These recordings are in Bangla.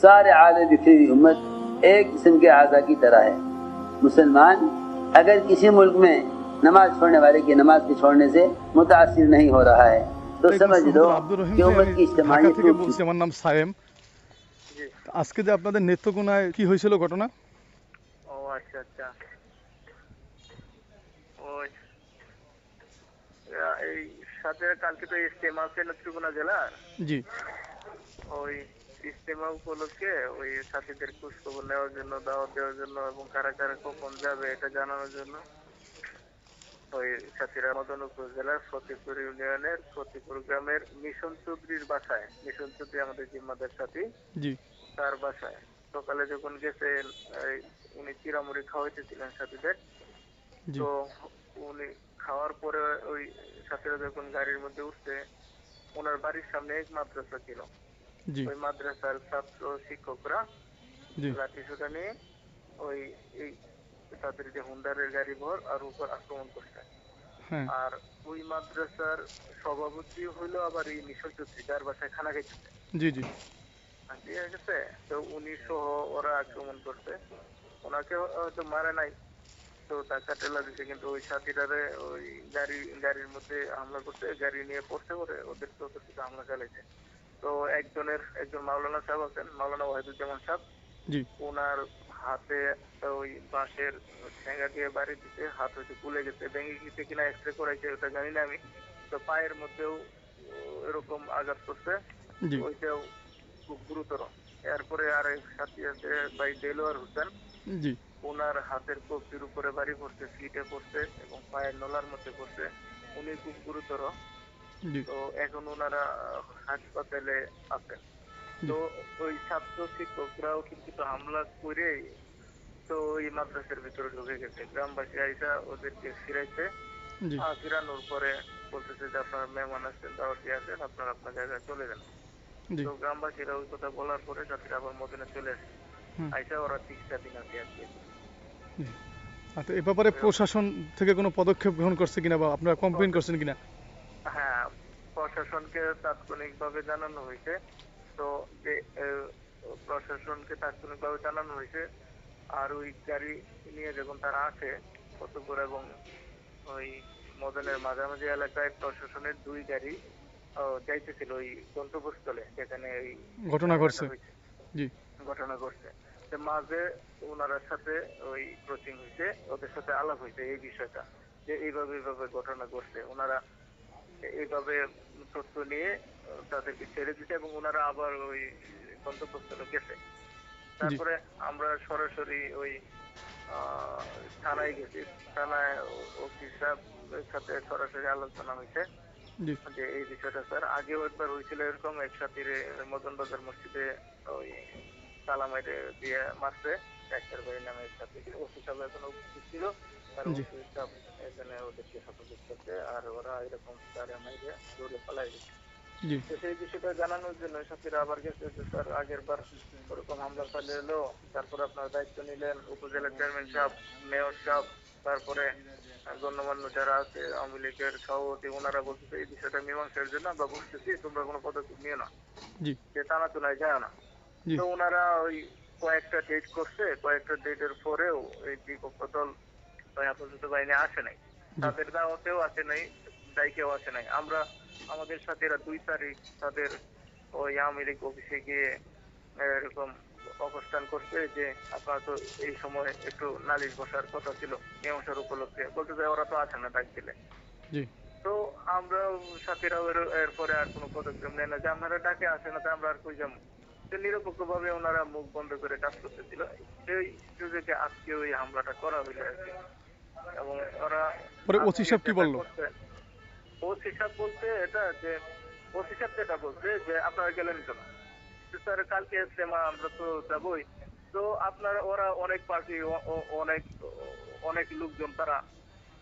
सारे आलम बिखरी हुई उम्मत एक किस्म के आज़ा की तरह है मुसलमान अगर किसी मुल्क में नमाज छोड़ने वाले की नमाज के छोड़ने से मुतासर नहीं हो रहा है तो समझ लो আব্দুর রহিম कि ভাই, उम्मत আমি की ঢাকা इज्तमाही থেকে বলছি আমার নাম সায়েম জি আজকে যে আপনাদের নেত্রকোনায় কি হয়েছিল ঘটনা ও আচ্ছা আচ্ছা ওই আহ, এই সাথে কালকে তো ইস্তেমা আছে না ত্রিপুরা জেলার জি ওই ইস্তেমা উপলক্ষে ওই সাথীদের খোঁজ খবর নেওয়ার জন্য দাওয়াত দেওয়ার জন্য এবং কারা কারা কখন যাবে এটা জানানোর জন্য ওই সাথীরা মদনপুর জেলার ফতেপুর ইউনিয়নের ফতেপুর গ্রামের মিশন চৌধুরীর বাসায় মিশন চৌধুরী আমাদের জিম্মাদের সাথী তার বাসায়। সকালে যখন এই, উনি চিরামুড়ি খাওয়াইতেছিলেন সাথীদের। তো উনি খাওয়ার পরে ওই সাথীরা যখন গাড়ির মধ্যে উঠছে ওনার বাড়ির সামনে এক মাদ্রাসা ছিল। ওই মাদ্রাসার ছাত্র শিক্ষকরা লাঠি সোটা নিয়ে ওই এই তাদের যে হুন্ডারের গাড়ি ভর আর উপর আক্রমণ করছে। হ্যাঁ। আর ওই মাদ্রাসার সভাপতি হইল আবার এই মিশন চৌধুরী যার বাসায় খানা খাইতেছে জি জি। ঠিক আছে তো উনি সহ ওরা আক্রমণ করছে। ওনাকে হয়তো মারে নাই তো টাকা টেলা দিছে কিন্তু ওই সাথীটারে ওই গাড়ি গাড়ির মধ্যে হামলা করছে গাড়ি নিয়ে পড়তে করে ওদের তো হামলা চালাইছে। তো একজনের একজন মাওলানা সাহেব আছেন মাওলানা ওয়াহিদুজ্জামান সাহেব। জি। ওনার হাতে ওই বাঁশের ঠেঙ্গা দিয়ে বাড়ি দিতে হাত হয়তো খুলে গেছে ভেঙে গেছে কিনা এক্সরে করাইছে ওটা জানি না আমি। তো পায়ের মধ্যেও এরকম আঘাত করছে। ওইটাও খুব গুরুতর। এরপরে আর এক সাথী আছে ভাই দেলোয়ার হোসেন। জি। ওনার হাতের কবজির উপরে বাড়ি পড়ছে সিটে পড়ছে এবং পায়ের নলার মধ্যে পড়ছে উনি খুব গুরুতর। তো এখন ওনারা হাসপাতালে আছেন। তো ওই ছাত্র শিক্ষকরাও কিন্তু হামলা করে তো ওই মাদ্রাসার ভিতরে ঢুকে গেছে। গ্রামবাসী আইসা ওদেরকে ফিরাইছে। আর ফিরানোর পরে বলতেছে যে আপনার মেহমান আসছেন দাওয়াতি আছেন আপনারা আপনার জায়গায় চলে যান। তো গ্রামবাসীরা ওই কথা বলার পরে যাত্রীরা আবার মদিনা চলে আসে। আইসা ওরা তিরিশটা দিন আছে আজকে। আচ্ছা এ ব্যাপারে প্রশাসন থেকে কোনো পদক্ষেপ গ্রহণ করছে কিনা বা আপনারা কমপ্লেন করছেন কিনা? প্রশাসনকে তাৎক্ষণিকভাবে জানানো হয়েছে। তো যে প্রশাসনকে তাৎক্ষণিকভাবে জানানো হয়েছে আর ওই গাড়ি নিয়ে যখন তারা আসে কতপুর এবং ওই মদনের মাঝামাঝি এলাকায় প্রশাসনের দুই গাড়ি যাইতেছিল ওই গন্তব্যস্থলে যেখানে ওই ঘটনা ঘটছে। জি। ঘটনা ঘটছে। মাঝে ওনার সাথে ওই কোচিং হয়েছে ওদের সাথে আলাপ হয়েছে এই বিষয়টা যে এইভাবে এইভাবে ঘটনা ঘটছে। ওনারা এইভাবে তথ্য নিয়ে তাদেরকে ছেড়ে দিতে এবং ওনারা আবার ওই গন্তব্যস্থলে গেছে। তারপরে আমরা সরাসরি ওই থানায় গেছি। থানায় অফিস সাথে সরাসরি আলোচনা হয়েছে যে এই বিষয়টা স্যার আগেও একবার হয়েছিল এরকম একসাথে মদন বাজার মসজিদে ওই তালা দিয়ে মারছে ডাক্তার ভাই নামে একসাথে ওসি সাহেব এখন উপস্থিত ছিল। ওসি সাহেব এখানে ওদেরকে হেফাজত করছে। আর ওরা এরকম তারা মাইরে দৌড়ে পালাই গেছে। তো সেই বিষয়টা জানানোর জন্য সাথীরা আবার গেছে যে স্যার আগের বার ওরকম হামলা চালিয়ে এলো। তারপর আপনার দায়িত্ব নিলেন। উপজেলা চেয়ারম্যান সাহেব মেয়র সাহেব তারপরে গণ্যমান্য যারা আছে আওয়ামী লীগের সভাপতি ওনারা বলতেছে এই বিষয়টা মীমাংসার জন্য আমরা বুঝতেছি তোমরা কোনো পদক্ষেপ নিও না। যে টানা তোলায় যায় না তো ওনারা ওই কয়েকটা ডেট করছে। কয়েকটা ডেটের পরেও এই বিপক্ষ দল আপাতত বাহিনী আসে নাই। তাদের দাওয়াতেও আসে নাই। দায়িকেও আসে নাই। আমরা আমাদের সাথে এরা দুই তারিখ তাদের ওই আওয়ামী লীগ অফিসে গিয়ে এরকম অবস্থান করছে যে আপনারা তো এই সময় একটু নালিশ বসার কথা ছিল মীমাংসার উপলক্ষে। বলতে যায় ওরা তো আসে না ডাক দিলে। তো আমরা সাথীরা এরপরে আর কোনো পদক্ষেপ নেয় না। যে আপনারা ডাকে আসে না তো আমরা আর কই যাব? নিরপেক্ষ ভাবে ওনারা মুখ বন্ধ করে কাজ করতেছিল। সেই সুযোগে আজকে ওই হামলাটা করা হইল আর কি। এবং ওরা পরে ওসি সাহেব কি বলল? ওসি সাহেব বলতে এটা যে, ওসি সাহেব যেটা বলছে যে আপনারা গেলেন কেন? স্যার, কালকে ইস্তেমা আমরা তো যাবই। তো আপনার, ওরা অনেক পার্টি অনেক অনেক লোকজন তারা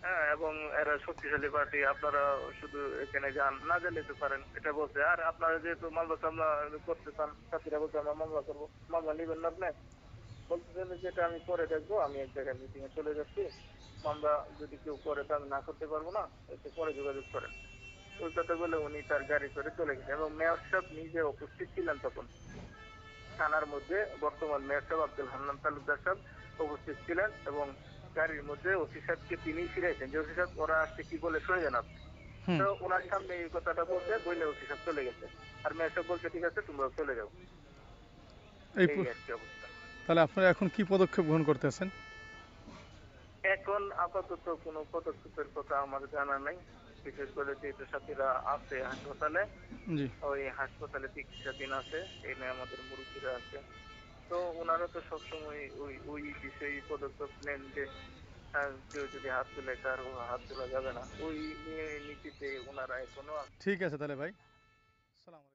হ্যাঁ এবং এরা শক্তিশালী পার্টি আপনারা শুধু এখানে যান, না গেলে তো পারেন, এটা বলছে। আর আপনারা যেহেতু মামলা টামলা করতে চান, সাথীরা বলছে আমরা মামলা করব মামলা নিবেন না আপনি? বলতেছেন যে এটা আমি পরে দেখব আমি এক জায়গায় মিটিং এ চলে যাচ্ছি। আমরা যদি কেউ করে তো আমি না করতে পারব না একটু পরে যোগাযোগ করেন। ওই কথা বলে উনি তার গাড়ি করে চলে গেছেন এবং মেয়র সাহেব নিজে উপস্থিত ছিলেন তখন। থানার মধ্যে বর্তমান মেয়র সাহেব আব্দুল হান্নান তালুকদার সাহেব উপস্থিত ছিলেন এবং গাড়ির মধ্যে ওসি সাহেবকে তিনি ফিরাইছেন। যে ওসি সাহেব ওরা আসছে কি বলে শুনে জানাব হুম। তো ওনার সামনে এই কথাটা বলতে বইলে ওসি সাহেব চলে গেছে। আর মেয়র সাহেব বলছে ঠিক আছে তোমরা চলে যাও। এই আর কি অবস্থা। তাহলে আপনারা এখন কি পদক্ষেপ গ্রহণ করতেছেন এখন আপাতত কোনো পদক্ষেপের কথা আমার জানা নাই। বিশেষ করে যেহেতু সাথীরা আছে হাসপাতালে ওই হাসপাতালে চিকিৎসাধীন আছে এখানে আমাদের মুরব্বীরা আছে। তো ওনারা তো সবসময় ওই ওই বিষয়ে পদক্ষেপ নেন যে কেউ যদি হাত তুলে কারও হাত তোলা যাবে না ওই নিয়ে নীতিতে ওনারা এখনও ঠিক আছে তাহলে ভাই। সালাম